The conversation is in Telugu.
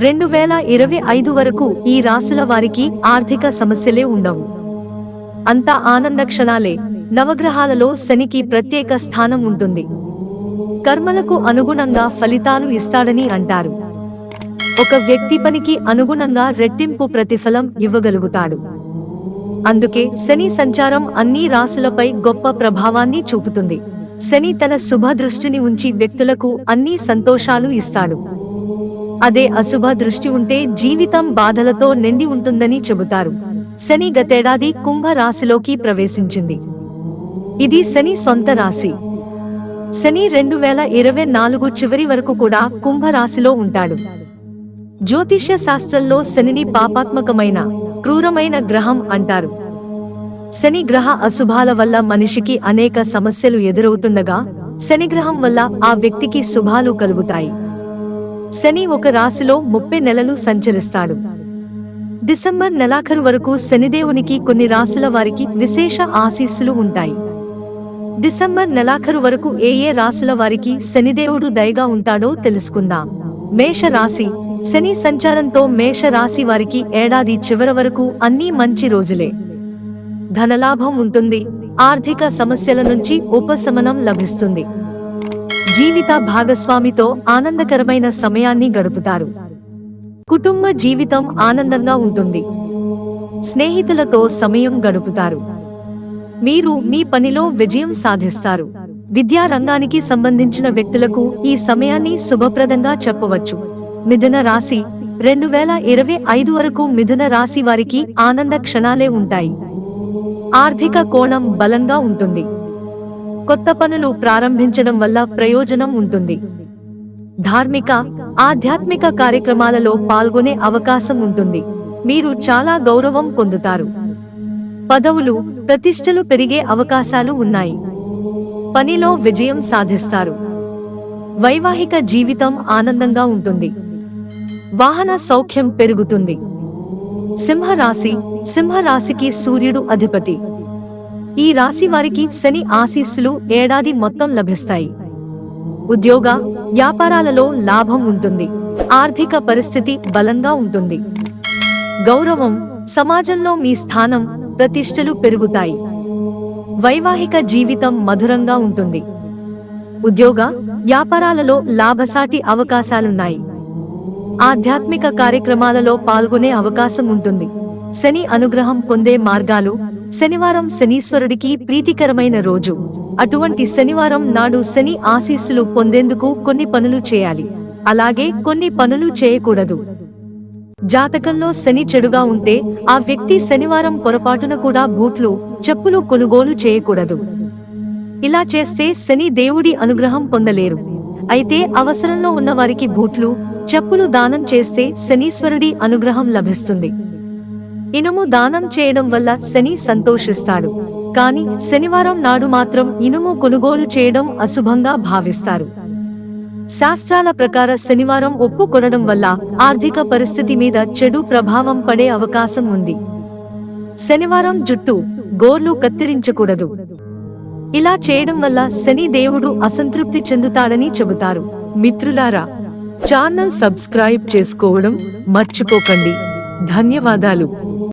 రెండు వేల ఇరవై ఐదు వరకు ఈ రాసుల వారికి ఆర్థిక సమస్యలే ఉండవు. అంతా ఆనంద క్షణాలే. నవగ్రహాలలో శనికి ప్రత్యేక స్థానం ఉంటుంది. కర్మలకు అనుగుణంగా ఫలితాలు ఇస్తాడని అంటారు. ఒక వ్యక్తి పనికి అనుగుణంగా రెట్టింపు ప్రతిఫలం ఇవ్వగలుగుతాడు. అందుకే శని సంచారం అన్ని రాసులపై గొప్ప ప్రభావాన్ని చూపుతుంది. శని తన శుభ దృష్టిని ఉంచి వ్యక్తులకు అన్ని సంతోషాలు ఇస్తాడు. అదే అశుభ దృష్టి ఉంటే జీవితం బాధలతో నిండి ఉంటుందని చెబుతారు. శని గతేడాది కుంభ రాశిలోకి ప్రవేశించింది. ఇది శని సొంత రాశి. శని రెండు వేల ఇరవై నాలుగు చివరి వరకు కూడా కుంభ రాశిలో ఉంటాడు. జ్యోతిష్య శాస్త్రంలో శనిని పాపాత్మకమైన క్రూరమైన గ్రహం అంటారు. శని గ్రహ అశుభాల వల్ల మనిషికి అనేక సమస్యలు ఎదురవుతుండగా శని గ్రహం వల్ల ఆ వ్యక్తికి శుభాలు కలుగుతాయి. శని ఒక రాశిలో ముప్పై నెలలు సంచరిస్తాడు. డిసెంబర్ నెలాఖరు వరకు శనిదేవునికి కొన్ని రాశుల వారికి విశేష ఆశీస్సులు ఉంటాయి. డిసెంబర్ నెలాఖరు వరకు ఏ ఏ రాశుల వారికి శనిదేవుడు దయగా ఉంటాడో తెలుసుకుందాం. మేష రాశి శని సంచారంతో మేష రాశి వారికి ఏడాది చివరి వరకు అన్నీ మంచి రోజులే. ధనలాభం ఉంటుంది ఆర్థిక సమస్యల నుంచి ఉపశమనం లభిస్తుంది. జీవిత భాగస్వామితో ఆనందకరమైన సమయాన్ని గడుపుతారు. కుటుంబ జీవితం ఆనందంగా ఉంటుంది. స్నేహితులతో సమయం గడుపుతారు. మీరు మీ పనిలో విజయం సాధిస్తారు. విద్యా రంగానికి సంబంధించిన వ్యక్తులకు ఈ సమయాన్ని శుభప్రదంగా చెప్పవచ్చు. మిథున రాశి రెండు వేల ఇరవై ఐదు వరకు మిథున రాశి వారికి ఆనంద క్షణాలే ఉంటాయి. ఆర్థిక కోణం బలంగా ఉంటుంది. కొత్త పనులు ప్రారంభించడం వల్ల ప్రయోజనం ఉంటుంది. ధార్మిక ఆధ్యాత్మిక కార్యక్రమాలలో పాల్గొనే అవకాశం ఉంటుంది. మీరు చాలా గౌరవం పొందుతారు. పదవులు ప్రతిష్టలు పెరిగే అవకాశాలు ఉన్నాయి. పనిలో విజయం సాధిస్తారు. వైవాహిక జీవితం ఆనందంగా ఉంటుంది. వాహన సౌఖ్యం పెరుగుతుంది. సింహరాశి సింహరాశికి సూర్యుడు అధిపతి. ఈ రాశి వారికి శని ఆశీస్సులు ఏడాది మొత్తం లభిస్తాయి. ఉద్యోగ వ్యాపారాలలో లాభం ఉంటుంది. ఆర్థిక పరిస్థితి బలంగా ఉంటుంది. గౌరవం సమాజంలో మీ స్థానం ప్రతిష్టలు పెరుగుతాయి. వైవాహిక జీవితం మధురంగా ఉంటుంది. ఉద్యోగ వ్యాపారాలలో లాభసాటి అవకాశాలున్నాయి. ఆధ్యాత్మిక కార్యక్రమాలలో పాల్గొనే అవకాశం ఉంటుంది. శని అనుగ్రహం పొందే మార్గాలు శనివారం శనీశ్వరుడికి ప్రీతికరమైన రోజు. అటువంటి శనివారం నాడు శని ఆశీస్సులు పొందేందుకు కొన్ని పనులు చేయాలి. అలాగే కొన్ని పనులు చేయకూడదు. జాతకంలో శని చెడుగా ఉంటే ఆ వ్యక్తి శనివారం పొరపాటున కూడా బూట్లు చెప్పులు కొనుగోలు చేయకూడదు. ఇలా చేస్తే శని దేవుడి అనుగ్రహం పొందలేరు. అయితే అవసరంలో ఉన్నవారికి బూట్లు చెప్పులు దానం చేస్తే శనీశ్వరుడి అనుగ్రహం లభిస్తుంది. ఇనుము దానం చేయడం వల్ల శని సంతోషిస్తాడు. కాని శనివారం నాడు మాత్రం ఇనుము కొనుగోలు చేయడం అశుభంగా భావిస్తారు. శాస్త్రాల ప్రకార శనివారం ఒప్పు కొనడం వల్ల ఆర్థిక పరిస్థితి మీద చెడు ప్రభావం పడే అవకాశం ఉంది. శనివారం జుట్టు గోర్లు కత్తిరించకూడదు. ఇలా చేయడం వల్ల శని దేవుడు అసంతృప్తి చెందుతాడని చెబుతారు. మిత్రులారా ఛానల్ సబ్స్క్రైబ్ చేసుకోవడం మర్చిపోకండి. ధన్యవాదాలు.